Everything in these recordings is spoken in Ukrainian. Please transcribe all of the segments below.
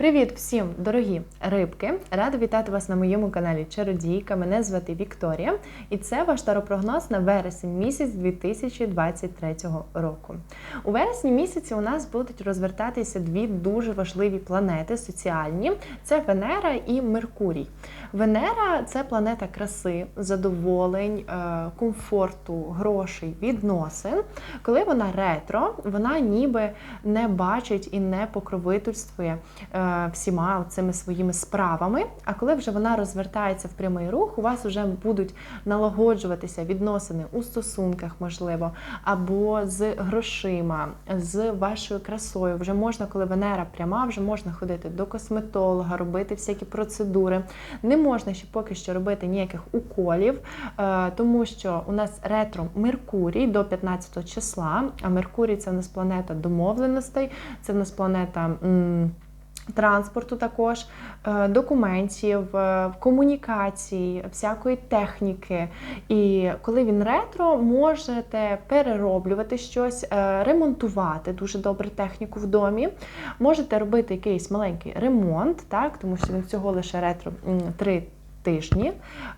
Привіт всім, дорогі рибки! Рада вітати вас на моєму каналі Чародійка. Мене звати Вікторія, і це ваш таропрогноз на вересень місяць 2023 року. У вересні місяці у нас будуть розвертатися дві дуже важливі планети соціальні: це Венера і Меркурій. Венера це планета краси, задоволень, е, комфорту, грошей, відносин. Коли вона ретро, вона ніби не бачить і не покровительствує е, всіма цими своїми справами. А коли вже вона розвертається в прямий рух, у вас вже будуть налагоджуватися відносини у стосунках, можливо, або з грошима, з вашою красою. Вже можна, коли Венера пряма, вже можна ходити до косметолога, робити всякі процедури. Не можна ще поки що робити ніяких уколів, е, тому що у нас ретро Меркурій до 15 числа. А Меркурій це у нас планета домовленостей, це в нас планета. м, Транспорту також, е, документів, е, комунікацій, всякої техніки. І коли він ретро, можете перероблювати щось, е, ремонтувати дуже добре техніку в домі. Можете робити якийсь маленький ремонт, так, тому що він всього лише ретро 3 Тижні,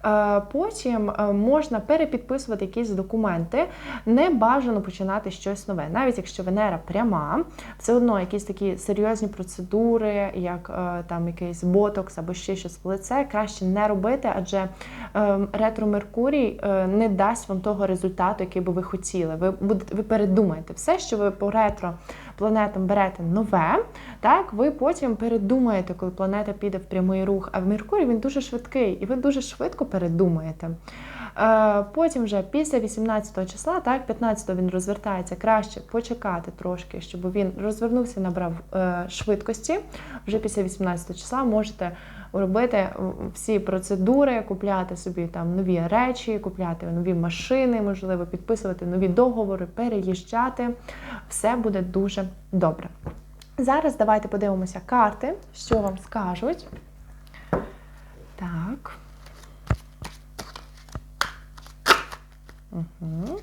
Е, потім е, можна перепідписувати якісь документи. Не бажано починати щось нове. Навіть якщо Венера пряма, все одно якісь такі серйозні процедури, як е, там якийсь ботокс або ще щось в лице, краще не робити, адже е, ретро Меркурій не дасть вам того результату, який би ви хотіли. Ви ви передумаєте все, що ви по ретро планетам берете нове, так ви потім передумаєте, коли планета піде в прямий рух. А в Меркурій він дуже швидкий, і ви дуже швидко передумаєте. Е, Потім вже після 18 числа, так, 15 він розвертається, краще почекати трошки, щоб він розвернувся, набрав е, швидкості. Вже після 18 числа можете робити всі процедури, купляти собі там нові речі, купляти нові машини, можливо, підписувати нові договори, переїжджати. Все буде дуже добре. Зараз давайте подивимося карти, що вам скажуть. Так. Угу.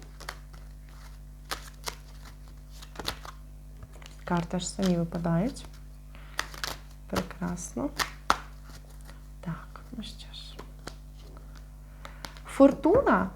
Карти ж самі випадають. Прекрасно. Ну що ж. Фортуна.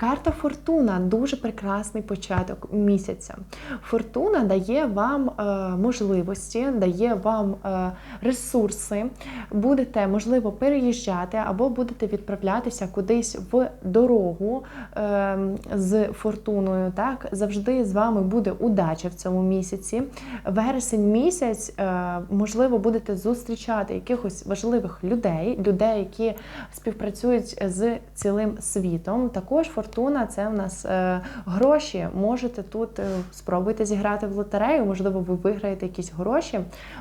Карта Фортуна дуже прекрасний початок місяця. Фортуна дає вам е, можливості, дає вам е, ресурси. Будете, можливо, переїжджати або будете відправлятися кудись в дорогу е, з фортуною. Так, завжди з вами буде удача в цьому місяці. Вересень місяць, можливо, будете зустрічати якихось важливих людей, людей, які співпрацюють з цілим світом. Також фортуна це в нас е, гроші. Можете тут е, спробуйте зіграти в лотерею, можливо, ви виграєте якісь гроші.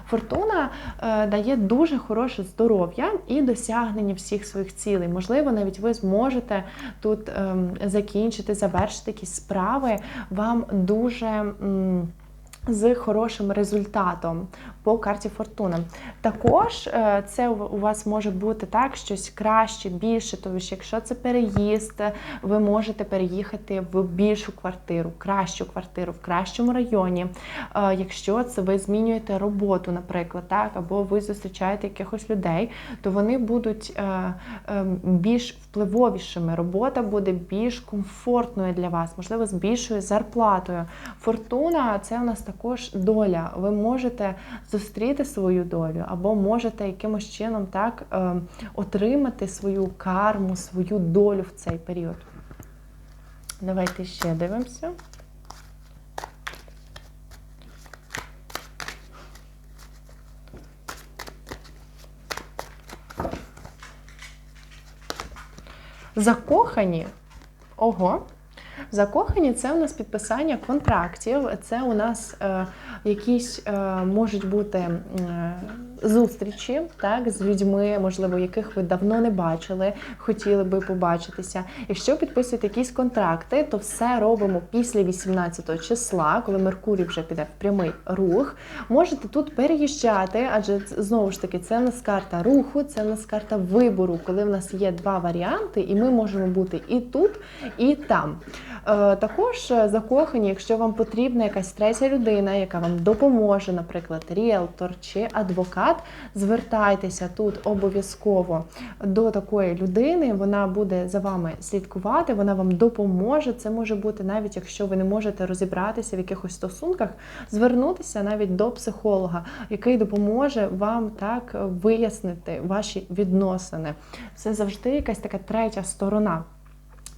Фортуна е, дає дуже хороше здоров'я і досягнення всіх своїх цілей. Можливо, навіть ви зможете тут е, закінчити, завершити якісь справи. Вам дуже. З хорошим результатом по карті Фортуна. Також е, це у вас може бути так, щось краще, більше, тобто, якщо це переїзд, ви можете переїхати в більшу квартиру, кращу квартиру, в кращому районі. Е, якщо це ви змінюєте роботу, наприклад, так, або ви зустрічаєте якихось людей, то вони будуть е, більш впливовішими. Робота буде більш комфортною для вас, можливо, з більшою зарплатою. Фортуна це у нас також доля. Ви можете зустріти свою долю, або можете якимось чином так е, отримати свою карму, свою долю в цей період. Давайте ще дивимося. Закохані. Ого. Закохані це у нас підписання контрактів, це у нас е, якісь е, можуть бути е, зустрічі так, з людьми, можливо, яких ви давно не бачили, хотіли би побачитися. Якщо підписуєте якісь контракти, то все робимо після 18 числа, коли Меркурій вже піде в прямий рух. Можете тут переїжджати, адже знову ж таки це в нас карта руху, це в нас карта вибору, коли в нас є два варіанти, і ми можемо бути і тут, і там. Е, також закохані, якщо вам потрібна якась третя людина, яка вам допоможе, наприклад, ріелтор чи адвокат, звертайтеся тут обов'язково до такої людини. Вона буде за вами слідкувати, вона вам допоможе. Це може бути навіть якщо ви не можете розібратися в якихось стосунках, звернутися навіть до психолога, який допоможе вам так вияснити ваші відносини. Це завжди якась така третя сторона.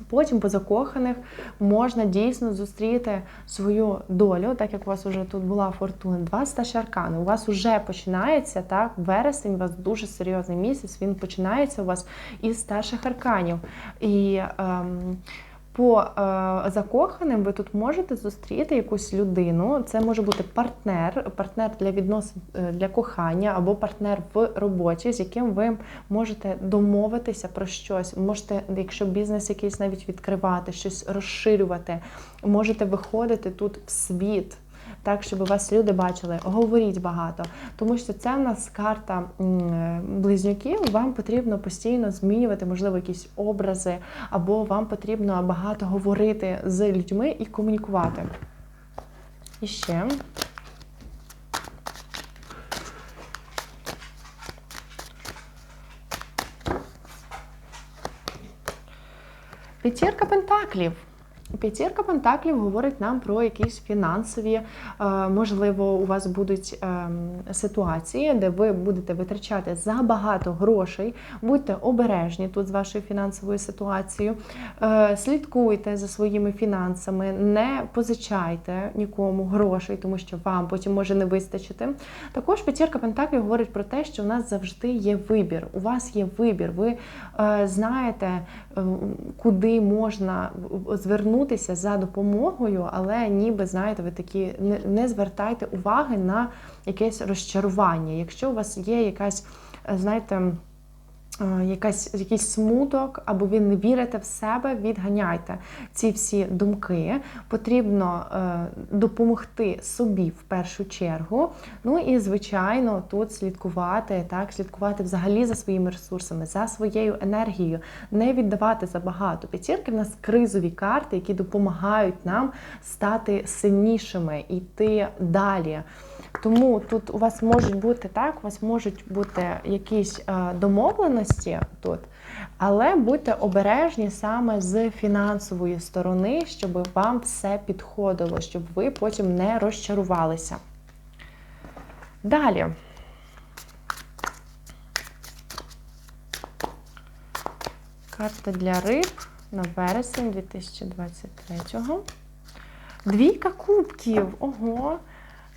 Потім по закоханих можна дійсно зустріти свою долю, так як у вас вже тут була фортуна. Два стаж аркани. У вас вже починається так. Вересень у вас дуже серйозний місяць. Він починається у вас із старших арканів. І ем, по е, закоханим ви тут можете зустріти якусь людину. Це може бути партнер, партнер для відносин е, для кохання або партнер в роботі, з яким ви можете домовитися про щось. Можете, якщо бізнес якийсь навіть відкривати, щось розширювати, можете виходити тут в світ так, щоб вас люди бачили. Говоріть багато, тому що це в нас карта близнюків. Вам потрібно постійно змінювати, можливо, якісь образи, або вам потрібно багато говорити з людьми і комунікувати. І ще. П'ятірка пентаклів. П'ятірка Пентаклів говорить нам про якісь фінансові, е, можливо, у вас будуть ем, ситуації, де ви будете витрачати забагато грошей. Будьте обережні тут з вашою фінансовою ситуацією. Е, слідкуйте за своїми фінансами, не позичайте нікому грошей, тому що вам потім може не вистачити. Також п'ятірка Пентаклів говорить про те, що у нас завжди є вибір. У вас є вибір. Ви е, знаєте, куди можна звернути звернутися за допомогою, але ніби, знаєте, ви такі не, не звертайте уваги на якесь розчарування. Якщо у вас є якась, е, знаєте, якась якийсь смуток, або ви не вірите в себе, відганяйте ці всі думки. Потрібно е, допомогти собі в першу чергу. Ну і, звичайно, тут слідкувати, так, слідкувати взагалі за своїми ресурсами, за своєю енергією, не віддавати забагато. П'ятірки в нас кризові карти, які допомагають нам стати сильнішими, йти далі. Тому тут у вас можуть бути так, у вас можуть бути якісь е, домовленості тут, але будьте обережні саме з фінансової сторони, щоб вам все підходило, щоб ви потім не розчарувалися. Далі. Карта для риб на вересень 2023-го. Двійка кубків. Ого!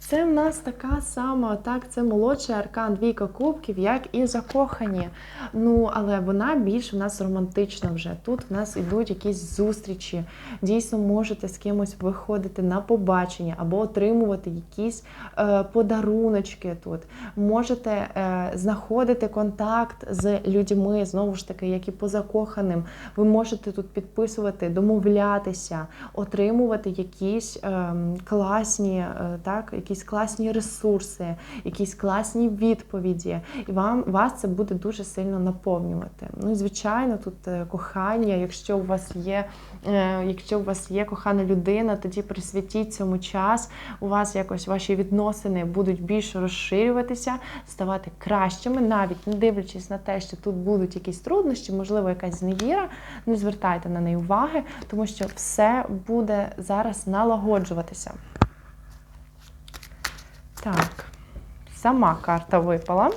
Це в нас така сама, так, це молодший аркан двійка кубків, як і закохані. Ну, але вона більш в нас романтична вже. Тут в нас йдуть якісь зустрічі. Дійсно, можете з кимось виходити на побачення або отримувати якісь е, подаруночки тут. Можете е, знаходити контакт з людьми, знову ж таки, як і по закоханим. Ви можете тут підписувати, домовлятися, отримувати якісь е, класні, е, так, якісь якісь класні ресурси, якісь класні відповіді, і вам вас це буде дуже сильно наповнювати. Ну і звичайно, тут е, кохання, якщо у вас є, е, якщо у вас є кохана людина, тоді присвятіть цьому час. У вас якось ваші відносини будуть більш розширюватися, ставати кращими, навіть не дивлячись на те, що тут будуть якісь труднощі, можливо, якась зневіра. Не звертайте на неї уваги, тому що все буде зараз налагоджуватися. Так, сама карта випала.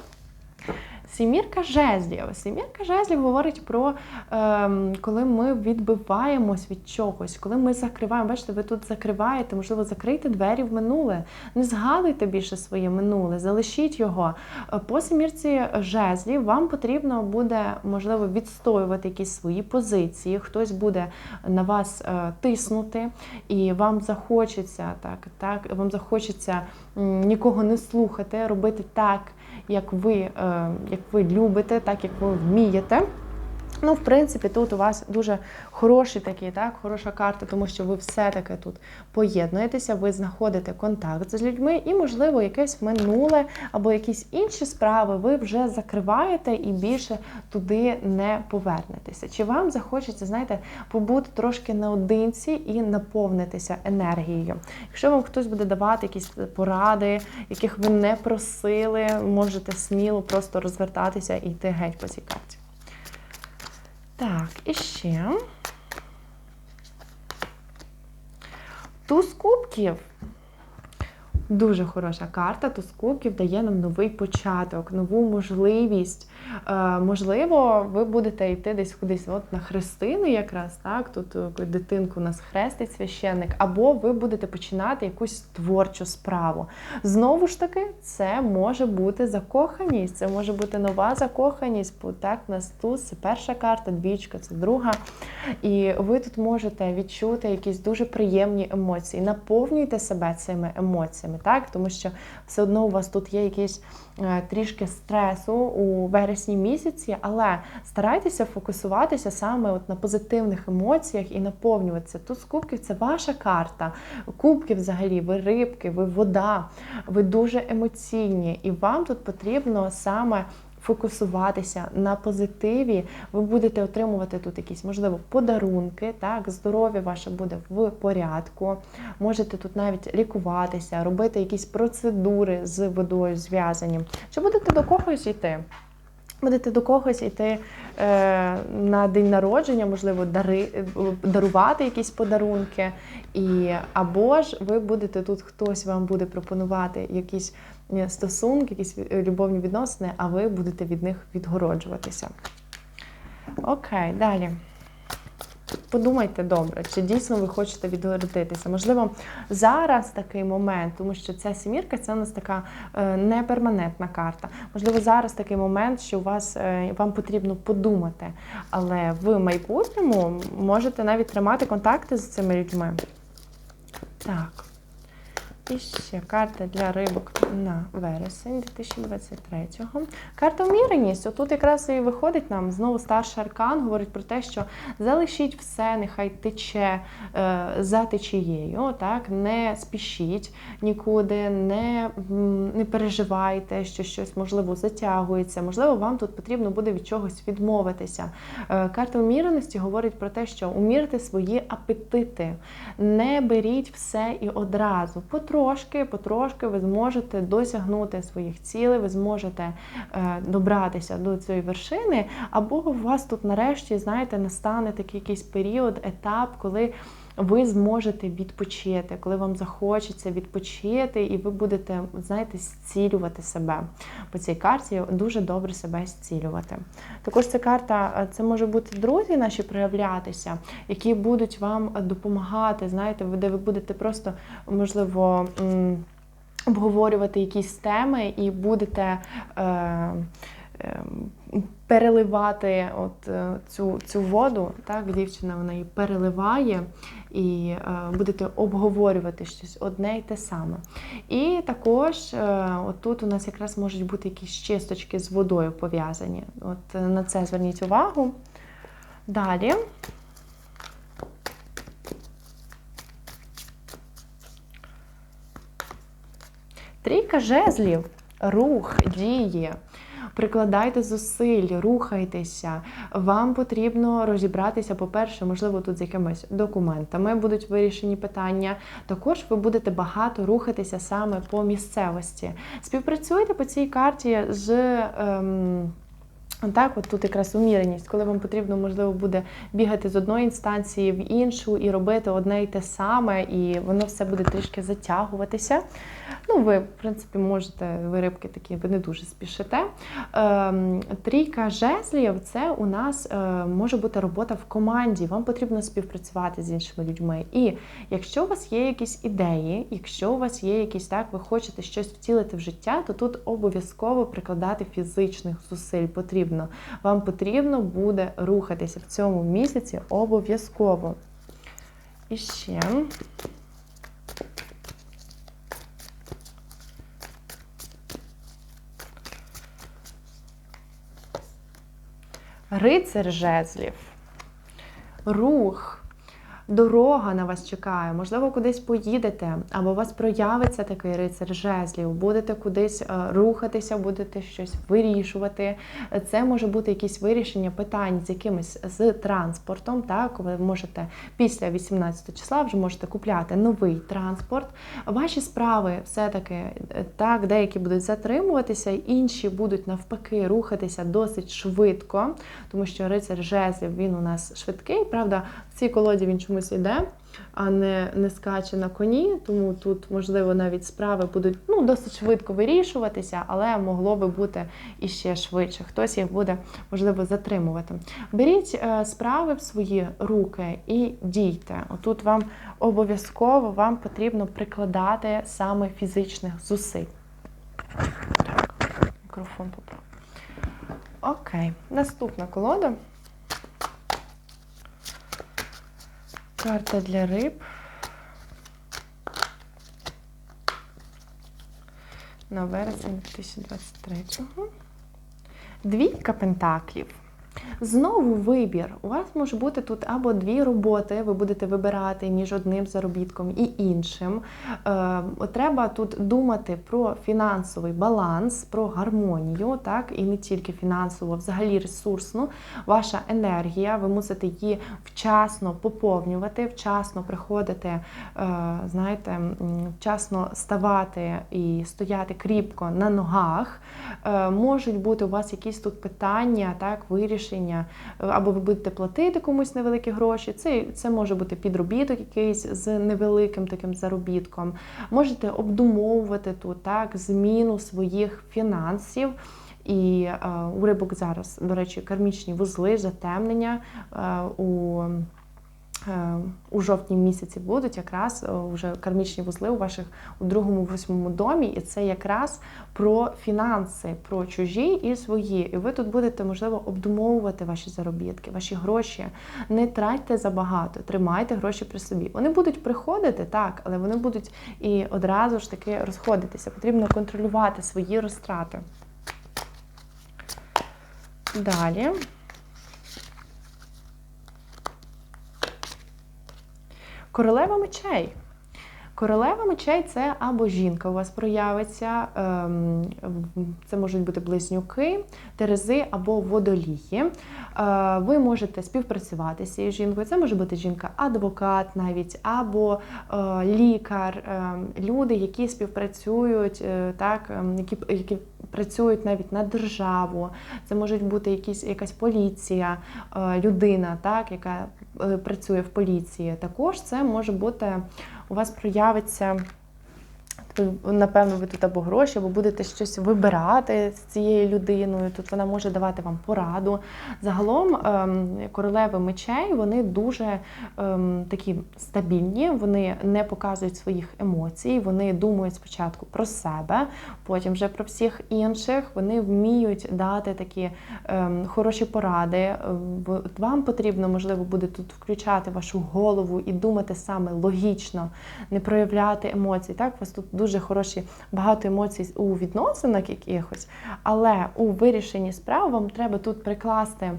Сімірка жезлів. Сімірка жезлів говорить про е, коли ми відбиваємось від чогось, коли ми закриваємо. Бачите, ви тут закриваєте, можливо, закрийте двері в минуле. Не згадуйте більше своє минуле, залишіть його. Е, по сімірці жезлів вам потрібно буде, можливо, відстоювати якісь свої позиції. Хтось буде на вас е, тиснути, і вам захочеться так, так, вам захочеться нікого не слухати, робити так як ви, е, як ви любите, так як ви вмієте. Ну, в принципі, тут у вас дуже хороший такий, так, хороша карта, тому що ви все-таки тут поєднуєтеся, ви знаходите контакт з людьми, і, можливо, якесь минуле або якісь інші справи ви вже закриваєте і більше туди не повернетеся. Чи вам захочеться, знаєте, побути трошки наодинці і наповнитися енергією? Якщо вам хтось буде давати якісь поради, яких ви не просили, можете сміло просто розвертатися і йти геть по цій карті. Так, і ще. Туз кубків. Дуже хороша карта. Туз кубків дає нам новий початок, нову можливість. Е, можливо, ви будете йти десь кудись от на хрестину, якраз так. Тут е, дитинку у нас хрестить священник, або ви будете починати якусь творчу справу. Знову ж таки, це може бути закоханість, це може бути нова закоханість. бо Так, у нас туз це перша карта, двічка, це друга. І ви тут можете відчути якісь дуже приємні емоції. Наповнюйте себе цими емоціями, так? Тому що все одно у вас тут є якісь. Е, трішки стресу у вересні місяці, але старайтеся фокусуватися саме от на позитивних емоціях і наповнюватися. Тут з кубків це ваша карта. Кубки взагалі, ви рибки, ви вода, ви дуже емоційні, і вам тут потрібно саме фокусуватися на позитиві, ви будете отримувати тут якісь, можливо, подарунки, так, здоров'я ваше буде в порядку. Можете тут навіть лікуватися, робити якісь процедури з водою зв'язані. Чи будете до когось йти? Будете до когось йти е, на день народження, можливо, дари, дарувати якісь подарунки, і або ж ви будете тут, хтось вам буде пропонувати якісь е, стосунки, якісь е, любовні відносини, а ви будете від них відгороджуватися. Окей, далі. Подумайте добре, чи дійсно ви хочете відгородитися. Можливо, зараз такий момент, тому що ця сімірка це у нас така е, неперманентна карта. Можливо, зараз такий момент, що у вас е, вам потрібно подумати, але в майбутньому можете навіть тримати контакти з цими людьми. Так. І ще карта для рибок на вересень 2023-го. Карта вміреність. Отут якраз і виходить нам знову старший аркан, говорить про те, що залишіть все, нехай тече е, за течією. так, Не спішіть нікуди, не не переживайте, що щось можливо затягується. Можливо, вам тут потрібно буде від чогось відмовитися. Е, карта уміреності говорить про те, що умірте свої апетити, не беріть все і одразу потрошки, потрошки ви зможете досягнути своїх цілей, ви зможете е, добратися до цієї вершини, або у вас тут нарешті, знаєте, настане такий якийсь період, етап, коли ви зможете відпочити, коли вам захочеться відпочити, і ви будете, знаєте, зцілювати себе. По цій карті дуже добре себе зцілювати. Також ця карта е, це може бути друзі наші проявлятися, які будуть вам допомагати, знаєте, де ви будете просто, можливо, обговорювати якісь теми і будете. Е, Ем, переливати от е, цю цю воду, так, дівчина вона її переливає і е, будете обговорювати щось одне й те саме. І також е, от у нас якраз можуть бути якісь чисточки з водою пов'язані. От На це зверніть увагу. Далі. Трійка жезлів, рух, дії прикладайте зусиль, рухайтеся. Вам потрібно розібратися, по-перше, можливо, тут з якимись документами будуть вирішені питання. Також ви будете багато рухатися саме по місцевості. Співпрацюйте по цій карті з. Ем, так, от тут якраз уміреність, коли вам потрібно, можливо, буде бігати з одної інстанції в іншу і робити одне й те саме, і воно все буде трішки затягуватися. Ну, ви, в принципі, можете, ви рибки такі, ви не дуже спішите. Ем, трійка жезлів це у нас е, може бути робота в команді. Вам потрібно співпрацювати з іншими людьми. І якщо у вас є якісь ідеї, якщо у вас є якісь так, ви хочете щось втілити в життя, то тут обов'язково прикладати фізичних зусиль потрібно. Вам потрібно буде рухатися в цьому місяці обов'язково. І ще. Рицар жезлів. Рух. Дорога на вас чекає, можливо, кудись поїдете, або у вас проявиться такий рицар жезлів, будете кудись е, рухатися, будете щось вирішувати. Це може бути якісь вирішення питань з якимось з транспортом. Так, ви можете після 18 числа вже можете купляти новий транспорт. Ваші справи все-таки е, так, деякі будуть затримуватися, інші будуть навпаки рухатися досить швидко, тому що рицар жезлів він у нас швидкий. Правда, в цій колоді він чомусь іде, а не не скаче на коні. Тому тут, можливо, навіть справи будуть ну, досить швидко вирішуватися, але могло би бути іще швидше. Хтось їх буде, можливо, затримувати. Беріть е, справи в свої руки і дійте. Отут вам обов'язково вам потрібно прикладати саме фізичних зусиль. Так, мікрофон поправ. Окей, наступна колода. Карта для риб. На вересень 2023-го. Двійка пентаклів. Знову вибір. У вас може бути тут або дві роботи, ви будете вибирати між одним заробітком і іншим. Е, Треба тут думати про фінансовий баланс, про гармонію, так, і не тільки фінансово, взагалі ресурсну. Ваша енергія, ви мусите її вчасно поповнювати, вчасно приходити, е, знаєте, вчасно ставати і стояти кріпко на ногах. Е, Можуть бути у вас якісь тут питання, так, вирішення, або ви будете платити комусь невеликі гроші. Це це може бути підробіток якийсь з невеликим таким заробітком. Можете обдумовувати тут так, зміну своїх фінансів. І е, у рибок зараз, до речі, кармічні вузли, затемнення е, у Е, у жовтні місяці будуть якраз е, вже кармічні вузли у ваших у другому, восьмому домі, і це якраз про фінанси, про чужі і свої. І ви тут будете, можливо, обдумовувати ваші заробітки, ваші гроші. Не тратьте забагато, тримайте гроші при собі. Вони будуть приходити, так, але вони будуть і одразу ж таки розходитися. Потрібно контролювати свої розтрати. Далі. Королева мечей. Королева мечей це або жінка у вас проявиться, ем, це можуть бути близнюки, терези або водолії. Е, ви можете співпрацювати з цією жінкою. Це може бути жінка-адвокат навіть, або е, лікар, ем, люди, які співпрацюють, е, так, ем, які які працюють навіть на державу. Це можуть бути якісь, якась поліція, людина, так, яка працює в поліції. Також це може бути у вас проявиться напевно, ви тут або гроші, або будете щось вибирати з цією людиною. Тут вона може давати вам пораду. Загалом ем, королеви мечей вони дуже ем, такі стабільні, вони не показують своїх емоцій, вони думають спочатку про себе, потім вже про всіх інших. Вони вміють дати такі ем, хороші поради. Вам потрібно, можливо, буде тут включати вашу голову і думати саме логічно, не проявляти емоцій. Так, вас тут дуже дуже хороші багато емоцій у відносинах якихось, але у вирішенні справ вам треба тут прикласти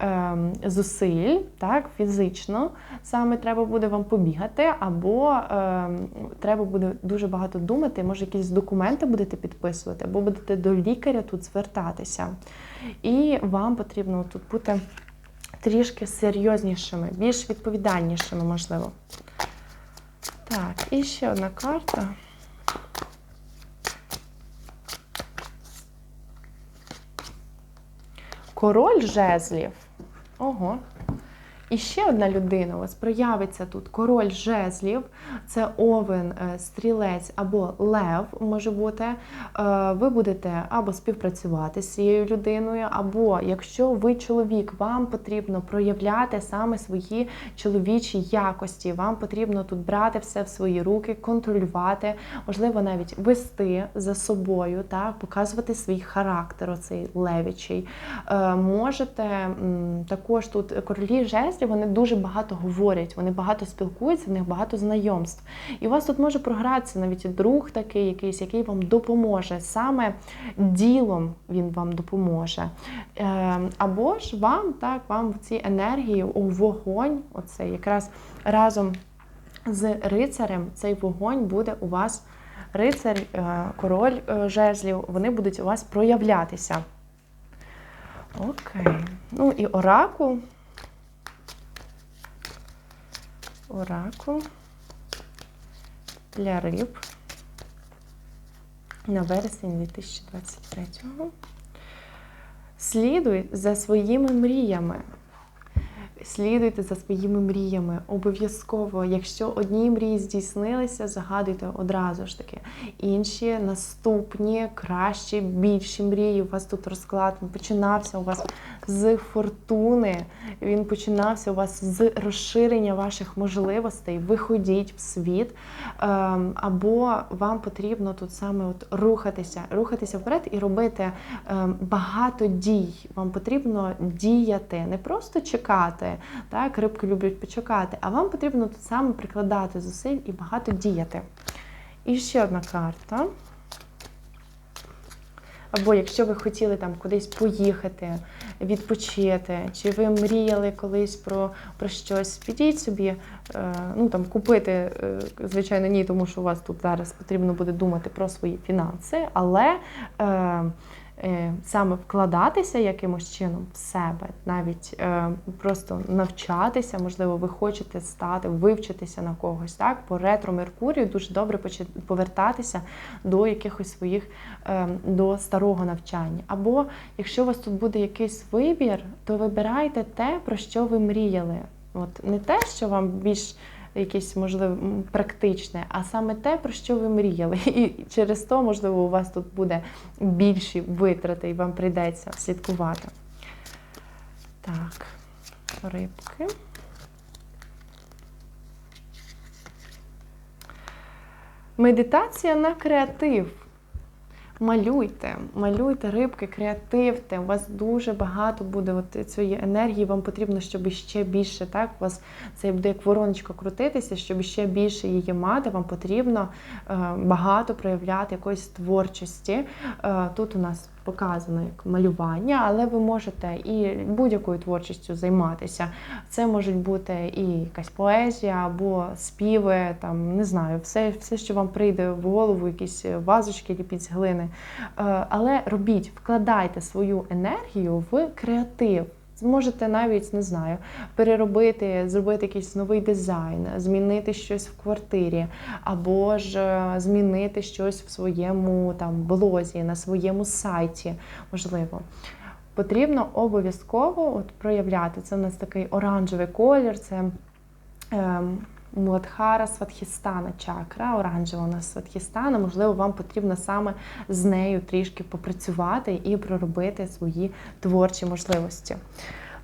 е, зусиль, так, фізично. Саме треба буде вам побігати, або е, треба буде дуже багато думати, може, якісь документи будете підписувати, або будете до лікаря тут звертатися. І вам потрібно тут бути трішки серйознішими, більш відповідальнішими, можливо. Так, і ще одна карта. Король жезлів. Ого. І ще одна людина у вас проявиться тут король жезлів, це овен, е, стрілець або лев може бути. Е, ви будете або співпрацювати з цією людиною, або якщо ви чоловік, вам потрібно проявляти саме свої чоловічі якості. Вам потрібно тут брати все в свої руки, контролювати, можливо, навіть вести за собою, так, показувати свій характер, оцей левічий. Е, можете також тут королі жезлів жезлів вони дуже багато говорять, вони багато спілкуються, в них багато знайомств. І у вас тут може програтися навіть друг такий, якийсь, який вам допоможе. Саме ділом він вам допоможе. Е, Або ж вам так, вам в цій енергії у вогонь, оце якраз разом з рицарем цей вогонь буде у вас. Рицар, е, король е, жезлів, вони будуть у вас проявлятися. Окей. Ну і оракул. Оракул для риб на вересень 2023-го. Слідуй за своїми мріями. Слідуйте за своїми мріями. Обов'язково, якщо одні мрії здійснилися, загадуйте одразу ж таки. Інші наступні, кращі, більші мрії. У вас тут розклад починався у вас з фортуни. Він починався у вас з розширення ваших можливостей. Виходіть в світ. Ем, або вам потрібно тут саме от рухатися, рухатися вперед і робити ем, багато дій. Вам потрібно діяти, не просто чекати. Так, рибки люблять почекати, а вам потрібно тут саме прикладати зусиль і багато діяти. І ще одна карта. Або якщо ви хотіли там кудись поїхати, відпочити, чи ви мріяли колись про про щось, підіть собі, е, ну там купити, е, звичайно, ні, тому що у вас тут зараз потрібно буде думати про свої фінанси, але Е, саме вкладатися якимось чином в себе, навіть е, просто навчатися, можливо, ви хочете стати, вивчитися на когось. Так, по ретро Меркурію дуже добре повертатися до якихось своїх е, до старого навчання. Або якщо у вас тут буде якийсь вибір, то вибирайте те, про що ви мріяли. От не те, що вам більш якесь, можливо, практичне, а саме те, про що ви мріяли. І через то, можливо, у вас тут буде більші витрати, і вам прийдеться слідкувати. Так, рибки. Медитація на креатив. Малюйте, малюйте рибки, креативте. У вас дуже багато буде от цієї енергії. Вам потрібно, щоб ще більше так. У вас це буде як вороночка крутитися, щоб ще більше її мати. Вам потрібно е, багато проявляти якоїсь творчості. Е, тут у нас показано як малювання, але ви можете і будь-якою творчістю займатися. Це можуть бути і якась поезія або співи, там не знаю, все, все, що вам прийде в голову, якісь вазочки ліпіть з глини. Е, але робіть, вкладайте свою енергію в креатив. Зможете навіть, не знаю, переробити, зробити якийсь новий дизайн, змінити щось в квартирі, або ж е, змінити щось в своєму там блозі, на своєму сайті, можливо. Потрібно обов'язково от проявляти. Це у нас такий оранжевий колір, це ем, Муладхара Сватхістана чакра, оранжева у нас Сватхістана. Можливо, вам потрібно саме з нею трішки попрацювати і проробити свої творчі можливості.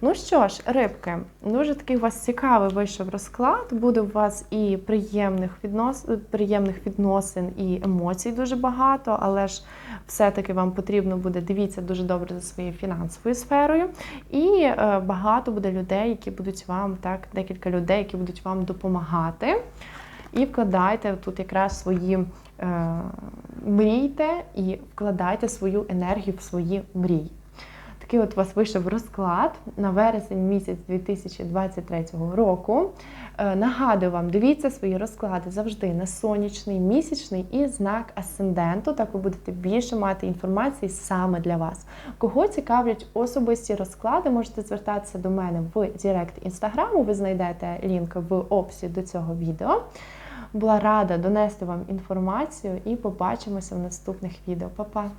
Ну що ж, рибки, дуже такий у вас цікавий вийшов розклад. Буде у вас і приємних віднос... приємних відносин, і емоцій дуже багато, але ж все-таки вам потрібно буде дивіться дуже добре за своєю фінансовою сферою. І е, багато буде людей, які будуть вам так, декілька людей, які будуть вам допомагати. І вкладайте тут якраз свої е, мрійте і вкладайте свою енергію в свої мрії. Такий от у вас вийшов розклад на вересень місяць 2023 року. Е, нагадую вам, дивіться свої розклади завжди на сонячний, місячний і знак асценденту. Так ви будете більше мати інформації саме для вас. Кого цікавлять особисті розклади, можете звертатися до мене в Директ інстаграму. Ви знайдете лінк в описі до цього відео. Була рада донести вам інформацію і побачимося в наступних відео. Па-па!